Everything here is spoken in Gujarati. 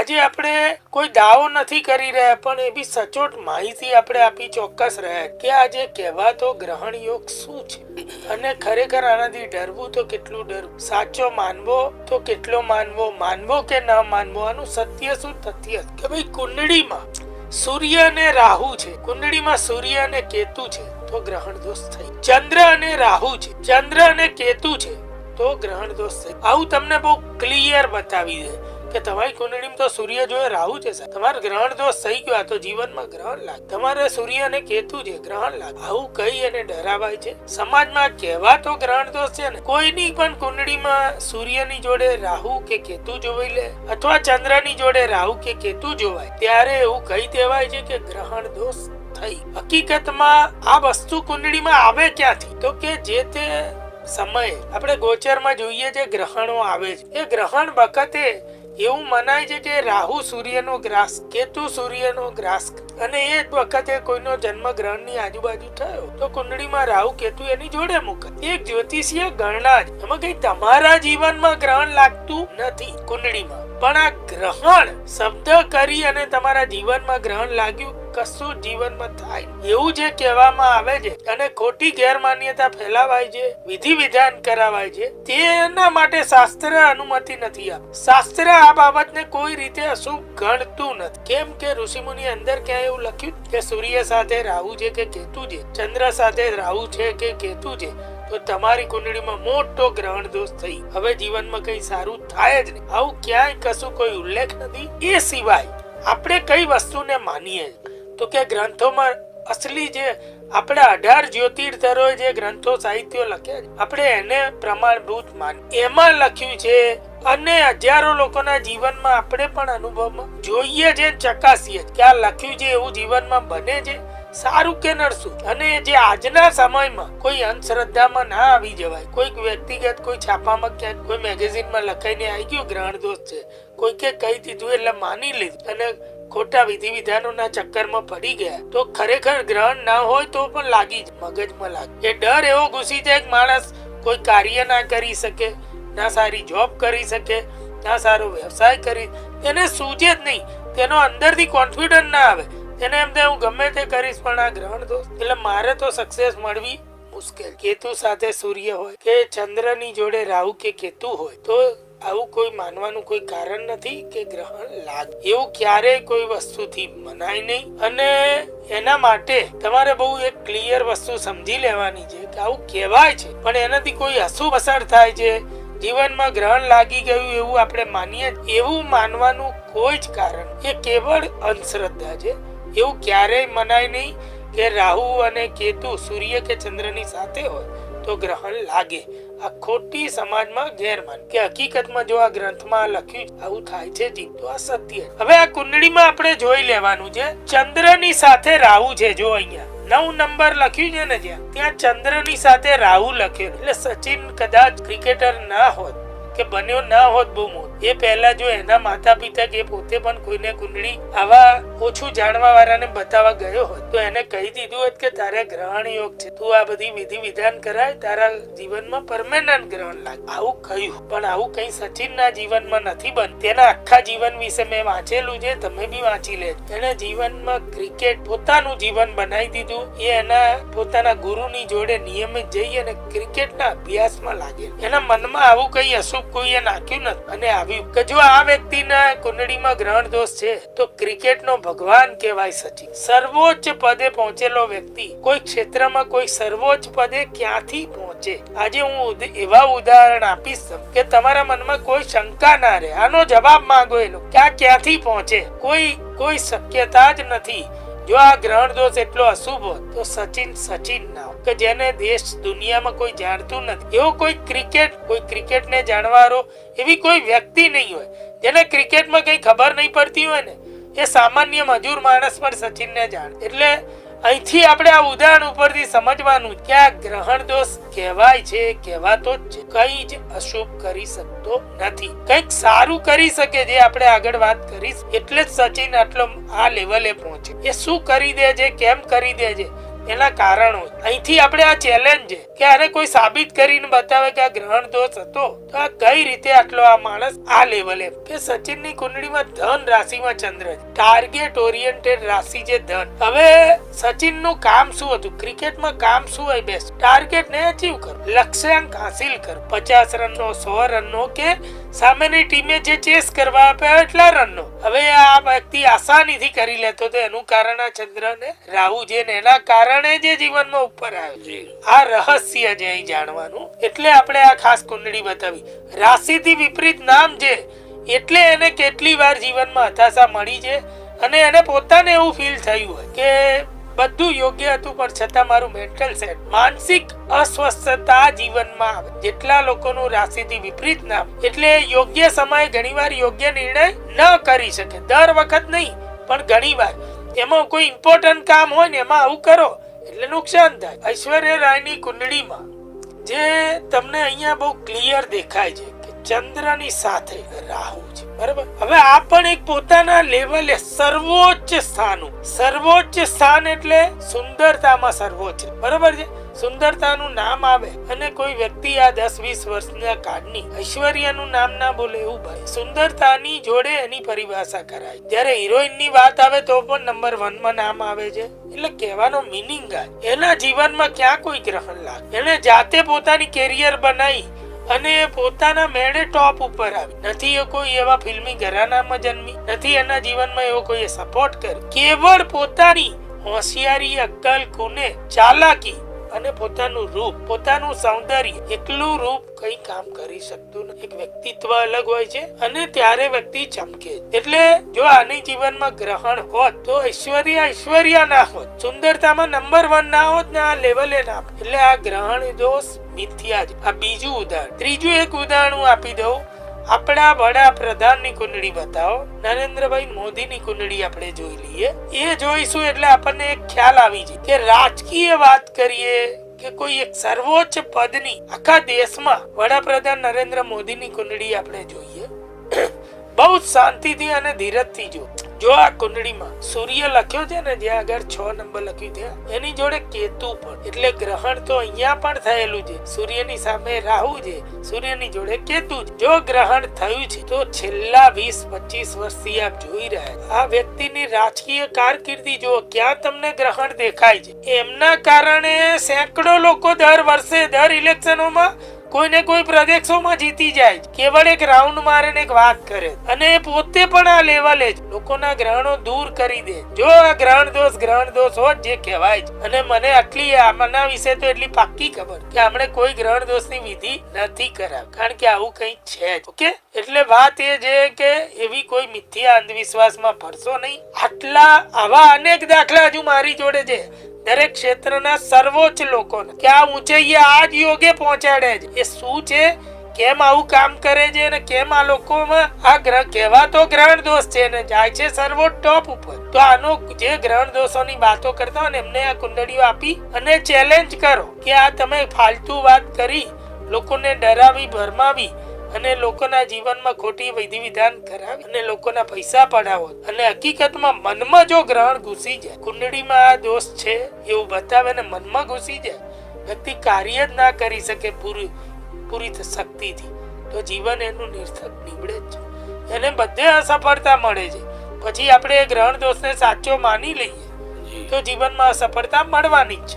આજે આપણે કોઈ દાવો નથી કરી રહ્યા, પણ એ બી સચોટ માહિતી આપણે આપી ચોક્કસ રહ્યા કે આજે કહેવાતો ગ્રહણ યોગ શું છે? અને ખરેખર આનાથી ડરવું તો કેટલું ડરવું? સાચો માનવો તો કેટલો માનવો? માનવો કે ન માનવો? આનું સત્ય શું? તથ્ય કે ભાઈ કુંડળીમાં સૂર્ય અને રાહુ છે. કુંડળીમાં સૂર્ય અને કેતુ છે, તો ગ્રહણ દોષ થઈ. ચંદ્ર અને રાહુ છે. ચંદ્ર અને કેતુ છે, તો ગ્રહણ દોષ થઈ. આવું તમને બહુ ક્લિયર બતાવી દે. કે તમારી કુંડળીમાં તો સૂર્ય જોયે રાહુ છે સાહેબ. તમારે ગ્રહણ દોષ થઈ ગયો તો જીવનમાં ગ્રહણ લાગે. તમારે સૂર્ય અને કેતુ છે, ગ્રહણ લાગે. આવું કહી અને ડરાવાય છે. સમાજમાં કહેવાતો ગ્રહણ દોષ છે ને. કોઈની પણ કુંડળીમાં સૂર્યની જોડે રાહુ કે કેતુ જોઈ લે, અથવા ચંદ્રની જોડે રાહુ કે કેતુ જોવાય, ત્યારે એવું કહી દેવાય છે કે ગ્રહણ દોષ થઈ. હકીકતમાં આ વસ્તુ કુંડળીમાં આવે ક્યાંથી? તો કે જે તે સમયે. આપણે ગોચરમાં જોઈએ જે ગ્રહણો આવે છે. એ ગ્રહણ વખતે એવું મનાય છે કે રાહુ સૂર્યનો ગ્રાસ, કેતુ સૂર્યનો ગ્રાસ. અને એ વખતે કોઈનો જન્મ ગ્રહણની આજુબાજુ થયો, તો કુંડળીમાં રાહુ, કેતુ એની જોડે મૂકે એક જ્યોતિષીય ગણના જ. એમાં કઈ તમારા જીવનમાં ગ્રહણ લાગતું નથી કુંડળીમાં. પણ આ ગ્રહણ શબ્દ કરી અને તમારા જીવનમાં ગ્રહણ લાગ્યું કશું જીવનમાં થાય. એવું જે કહેવામાં આવે છે અને ખોટી ગેરમાન્યતા ફેલાવાય છે, વિધિ વિધાન કરાવાય છે તેના માટે શાસ્ત્ર અનુમતિ નથી આપ શાસ્ત્ર આ બાબતને કોઈ રીતે અશુભ ગણતું નથી. કેમ કે ઋષિમુનિ અંદર ક્યાં એવું લખ્યું કે સૂર્ય સાથે રાહુ છે કે કેતુ છે? ચંદ્ર સાથે રાહુ છે કે કેતુ છે? તો તમારી કુંડળીમાં મોટો ગ્રહણ દોષ થઈ. હવે જીવનમાં કઈ સારું થાય જ નહીં. આવું ક્યાંય કશું કોઈ ઉલ્લેખ નથી. એ સિવાય આપણે કઈ વસ્તુને માનીએ તો કે ગ્રંથોમાં અસલી જે આપણે અઢાર જ્યોતિર્ધરોએ જે ગ્રંથો સાહિત્યો લખ્યા છે, આપણે એને પ્રમાણભૂત માન, એમાં લખ્યું છે, અને હજારો લોકોના જીવનમાં આપણે પણ અનુભવમાં જોઈએ છે, ચકાસીએ કે આ લખ્યું છે, એવું જીવનમાં બને છે? સારું કે નડશું અને જે આજના સમયમાં કોઈ અંધશ્રદ્ધામાં ના આવી જવાય, કોઈક વ્યક્તિગત, કોઈ છાપામાં ક્યાંક કોઈ મેગેઝિનમાં લખાઈને આવી ગયું, ગ્રહણ દોષ છે, કોઈકે કહી દીધું એટલે માની લીધું, અને ખોટા વિધિ વિધાનોના ચક્કરમાં પડી ગયા. તો ખરેખર ગ્રહણ ના હોય તો પણ લાગી જ મગજમાં લાગે. એ ડર એવો ઘૂસી જાય કે માણસ કોઈ કાર્ય ના કરી શકે, ના સારી જોબ કરી શકે, ના સારો વ્યવસાય કરી, એને સૂજે જ નહીં. તેનો અંદરથી કોન્ફિડન્સ ના આવે. એને એમ થાય, હું ગમે તે કરીશ, પણ આ ગ્રહણ દોષ એટલે મારે તો સક્સેસ મળવી મુશ્કેલ. કેતુ સાથે સૂર્ય હોય કે ચંદ્રની જોડે રાહુ કે કેતુ હોય, તો આવું કોઈ માનવાનું કોઈ કારણ નથી કે ગ્રહણ લાગે. એવું ક્યારેય કોઈ વસ્તુથી મનાય નહીં. અને એના માટે તમારે બહુ એક ક્લિયર વસ્તુ સમજી લેવાની છે કે આવું કહેવાય છે. પણ એનાથી કોઈ અશુભ અસર થાય છે. જીવનમાં ગ્રહણ લાગી ગયું એવું આપણે માનીએ એવું માનવાનું કોઈ જ કારણ એ કેવળ અંધશ્રદ્ધા છે. એવું ક્યારેય મનાય નહીં કે રાહુ અને કેતુ સૂર્ય કે ચંદ્રની સાથે હોય. તો ગ્રહણ લાગે. આ ખોટી સમાજમાં ગેરમાન. કે હકીકતમાં જો આ ગ્રંથમાં લખ્યું આવું થાય છે જી. તો આ સત્ય. હવે આ કુંડળીમાં આપણે જોઈ લેવાનું છે, ચંદ્રની સાથે રાહુ છે. જો અહીંયા નવ નંબર લખ્યું છે ને જ્યાં, ત્યાં ચંદ્રની સાથે રાહુ લખ્યું. એટલે સચિન કદાચ ક્રિકેટર ના હોત, કે બન્યો ના હોત બહુ મોટો. એ પહેલા જો એના માતા પિતા કે પોતે પણ કોઈને કુંડળી આવા ઓછું જાણવા વાળાને બતાવવા ગયો હોત, તો એને કહી દીધું હોત કે તારે ગ્રહણ યોગ છે. તું આ બધી વિધિ વિધાન કરાય, તારા જીવનમાં પરમેનન્ટ ગ્રહણ લાગે. આવું કહ્યું. પણ આવું કઈ સચિનના જીવનમાં નથી બન. તેના આખા જીવન વિશે મેં વાંચેલું છે, તમે બી વાંચી લે એને જીવનમાં ક્રિકેટ પોતાનું જીવન બનાવી દીધું. એ એના પોતાના ગુરુની જોડે નિયમિત જઈ અને ક્રિકેટના અભ્યાસમાં લાગે એના મનમાં આવું કઈ અશુભ કોઈએ નાખ્યું નથી. અને આવ્યું કે જો આ વ્યક્તિના કુંડળીમાં ગ્રહણ દોષ છે, તો ક્રિકેટનો ભગવાન કહેવાય સચિન. સર્વોચ્ચ પદે પહોંચેલો વ્યક્તિ કોઈ ક્ષેત્રમાં કોઈ સર્વોચ્ચ પદે ક્યાંથી પહોંચે? આજે હું એવા ઉદાહરણ આપીશ કે તમારા મનમાં કોઈ શંકા ના રહે. આનો જવાબ માંગો એનો. કે આ ક્યાંથી પહોંચે? કોઈ કોઈ શક્યતા જ નથી. જો આ ગ્રહણ દોષ એટલો અશુભ હોત તો સચિન સચિન ના. કે જેને દેશ દુનિયામાં કોઈ જાણતું નથી. એવો કોઈ ક્રિકેટ, કોઈ ક્રિકેટને જાણવારો એવી કોઈ વ્યક્તિ નહીં હોય, જેને ક્રિકેટમાં કંઈ ખબર નહીં પડતી હોય ને. એ સામાન્ય મજૂર માણસ પણ સચિનને જાણે. એટલે અહીંથી આપણે આ ઉદાહરણ ઉપરથી સમજવાનું કે આ ગ્રહણ દોષ કહેવાય છે, કહેવાતો જ કઈ જ અશુભ કરી શકતો નથી. કંઈક સારું કરી શકે જે આપણે આગળ વાત કરીશ, એટલે જ સચિન આટલો આ લેવલે પહોંચે. એ શું કરી દે છે, કેમ કરી દે છે? એના કારણો અહીંથી આપણે આ ચેલેન્જ કે આને કોઈ સાબિત કરીને બતાવે કે આ ગ્રહણ દોષ હતો, તો આ કઈ રીતે આટલો આ માણસ આ લેવલે કે સચિનની કુંડળીમાં ધન રાશિમાં ચંદ્ર ટાર્ગેટ ઓરિએન્ટેડ રાશિ છે ધન. હવે સચિનનું કામ શું હતું? ક્રિકેટમાં કામ શું હોય બેસ્ટ ટાર્ગેટ ને અચીવ કરો. લક્ષ્યાંક હાસિલ કરો. પચાસ રનનો, સો રનનો કે સામેની ટીમે જે ચેસ કરવા આપ્યા એટલા રનનો. હવે આ વ્યક્તિ આસાનીથી કરી લેતો તો એનું કારણ આ ચંદ્રને રાહુ છે ને એના કારણે જે જીવનમાં ઉપર આવ્યો છે. આ રહસ્ય છે અહીં જાણવાનું. એટલે આપણે આ ખાસ કુંડળી બતાવી. રાશિથી વિપરીત નામ છે. એટલે એને કેટલી વાર જીવનમાં હતાશા મળી છે અને એને પોતાને એવું ફીલ થયું હોય કે બધું યોગ્ય હતું, પણ છતાં મારું મેન્ટલ સેટ માનસિક અસ્વસ્થતા જીવનમાં આવે. જેટલા લોકોનું રાશિથી વિપરીત નામ, એટલે યોગ્ય સમયે ઘણીવાર યોગ્ય નિર્ણય ન કરી શકે. દર વખત નહીં, પણ ઘણીવાર. એમાં કોઈ ઇમ્પોર્ટન્ટ કામ હોય ને એમાં આવું કરો, એટલે નુકસાન થાય. ઐશ્વર્ય રાયની કુંડળીમાં, જે તમને અહીંયા બહુ ક્લિયર દેખાય છે. ચંદ્રની સાથે રાહુ છે. બરાબર? હવે આ પણ એક પોતાના લેવલે સર્વોચ્ચ સ્થાન સર્વોચ્ચ સ્થાન એટલે સુંદરતામાં સર્વોચ્ચ. બરાબર છે? સુંદરતાનું નામ આવે અને કોઈ વ્યક્તિ આ દસ વીસ વર્ષના કાળની ઐશ્વર્યનું નામ ના બોલે એવું ભાઈ સુંદરતાની જોડે એની પરિભાષા કરાય. જ્યારે હિરોઈનની વાત આવે તો પણ નંબર વનમાં નામ આવે છે. એટલે કહેવાનો મિનિંગ આ. એના જીવનમાં ક્યાં કોઈ ગ્રહણ લાગે? એને જાતે પોતાની કેરિયર બનાવી અને પોતાના મેળે ટોપ ઉપર આવી. નથી એ કોઈ એવા ફિલ્મી ઘરાનામાં જન્મી, નથી એના જીવનમાં એવો કોઈ સપોર્ટ કર્યો. કેવળ પોતાની હોશિયારી અક્કલ કુને ચાલાકી અને પોતાનું રૂપ, પોતાનું સૌંદર્ય એકલું રૂપ કઈ કામ કરી શકતું નથી એક વ્યક્તિત્વ અલગ હોય છે અને ત્યારે વ્યક્તિ ચમકે. એટલે જો આની જીવનમાં ગ્રહણ હોત, તો ઐશ્વર્ય ઐશ્વર્ય ના હોત. સુંદરતામાં નંબર વન ના હોત ને આ લેવલે ના. એટલે આ ગ્રહણ દોષ મિથ્યા આ બીજું ઉદાહરણ. ત્રીજું એક ઉદાહરણ હું આપી દઉં. આપણા વડાપ્રધાનની કુંડળી બતાવો. નરેન્દ્રભાઈ મોદીની કુંડળી આપણે જોઈ લઈએ. એ જોઈશું એટલે આપણને એક ખ્યાલ આવી જાય કે રાજકીય વાત કરીએ કે કોઈ એક સર્વોચ્ચ પદની આખા દેશમાં વડાપ્રધાન નરેન્દ્ર મોદીની કુંડળી આપણે જોઈએ. બહુ શાંતિથી અને ધીરજથી જો જો આ કુંડળીમાં સૂર્ય લખ્યો છે ને, જ્યાં આગળ છ નંબર લખ્યું છે, એની જોડે કેતુ પણ. એટલે ગ્રહણ તો અહીંયા પણ થયેલું છે. સૂર્યની સામે રાહુ છે. સૂર્યની જોડે કેતુ જો ગ્રહણ થયું છે, તો છેલ્લા વીસ પચીસ વર્ષથી આપ જોઈ રહ્યા. આ વ્યક્તિની રાજકીય કારકિર્દી જો ક્યાં તમને ગ્રહણ દેખાય છે? એમના કારણે સેંકડો લોકો દર વર્ષે, દર ઇલેક્શનોમાં કોઈને કોઈ પ્રદેશોમાં જીતી જાય કેવળ એક રાઉન્ડ મારે એક વાત કરે અને એ પોતે પણ આ લેવલે જ લોકોના ગ્રહણો દૂર કરી દે જો આ ગ્રહણ દોષ ગ્રહણ દોષ હોત જે કહેવાય અને મને આટલી આમના વિશે તો એટલી પાક્કી ખબર કે આપણે કોઈ ગ્રહણ દોષની વિધિ નથી કરાવ. કારણ કે આવું કંઈ છે જ. ઓકે? એટલે વાત એ છે કે એવી કોઈ મિથ્યા અંધવિશ્વાસમાં ફરશો નહીં. આટલા આવા અનેક દાખલા હજુ મારી જોડે છે. દરેક ક્ષેત્રના સર્વોચ્ચ લોકોને કે આ ઊંચાઈએ આ જ યોગે પહોંચાડે છે. એ શું છે? કેમ આવું કામ કરે છે અને કેમ આ લોકોમાં આ ગ્રહ કહેવાતો ગ્રહણ દોષ છે ને જાય છે સર્વો ટોપ ઉપર. તો આનો જે ગ્રહણ દોષોની વાતો કરતા હોય ને એમને આ કુંડળીઓ આપી અને ચેલેન્જ કરો કે આ તમે ફાલતુ વાત કરી, લોકોને ડરાવી, ભરમાવી અને લોકોના જીવનમાં ખોટી વિધિ વિધાન કરાવી અને લોકોના પૈસા પડાવો. અને હકીકતમાં મનમાં જો ગ્રહણ ઘૂસી જાય કુંડળીમાં આ દોષ છે એવું બતાવે ને મનમાં ઘૂસી જાય વ્યક્તિ કાર્ય જ ના કરી શકે પૂરી પૂરી શક્તિથી. તો જીવન એનું નિર્થક નીવડે જ છે. એને બધે અસફળતા મળે છે. પછી આપણે એ ગ્રહણ દોષને સાચો માની લઈએ. તો જીવનમાં અસફળતા મળવાની જ છે.